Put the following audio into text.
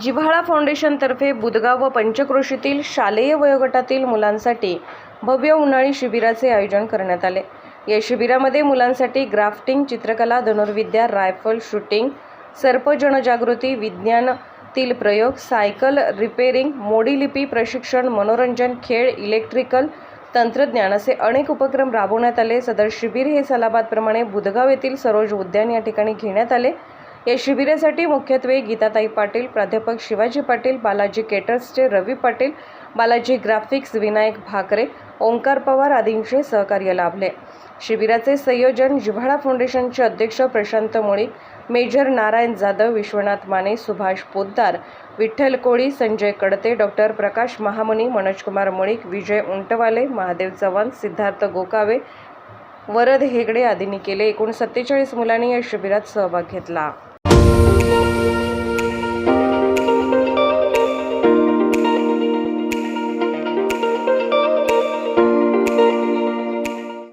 जिव्हाळा फाउंडेशनतर्फे बुदगाव व पंचक्रोशीतील शालेय वयोगटातील मुलांसाठी भव्य उन्हाळी शिबिराचे आयोजन करण्यात आले. या शिबिरामध्ये मुलांसाठी ग्राफ्टिंग चित्रकला धनुर्विद्या रायफल शूटिंग सर्प जनजागृती विज्ञानातील प्रयोग सायकल रिपेरिंग मोडीलिपी प्रशिक्षण मनोरंजन खेळ इलेक्ट्रिकल तंत्रज्ञान असे अनेक उपक्रम राबवण्यात आले. सदर शिबिर हे सलाबादप्रमाणे बुदगाव येथील सरोज उद्यान या ठिकाणी घेण्यात आले. या शिबिरासाठी मुख्यत्वे गीताताई पाटील प्राध्यापक शिवाजी पाटील बालाजी केटर्सचे रवी पाटील बालाजी ग्राफिक्स विनायक भाकरे ओंकार पवार आदींचे सहकार्य लाभले. शिबिराचे संयोजन जिव्हाळा फाउंडेशनचे अध्यक्ष प्रशांत मुळी मेजर नारायण जाधव विश्वनाथ माने सुभाष पोद्दार विठ्ठल कोळी संजय कडते डॉक्टर प्रकाश महामुनी मनोजकुमार मुळीक विजय उंटवाले महादेव चव्हाण सिद्धार्थ गोकावे वरद हेगडे आदींनी केले. एकूण सत्तेचाळीस मुलांनी या शिबिरात सहभाग घेतला.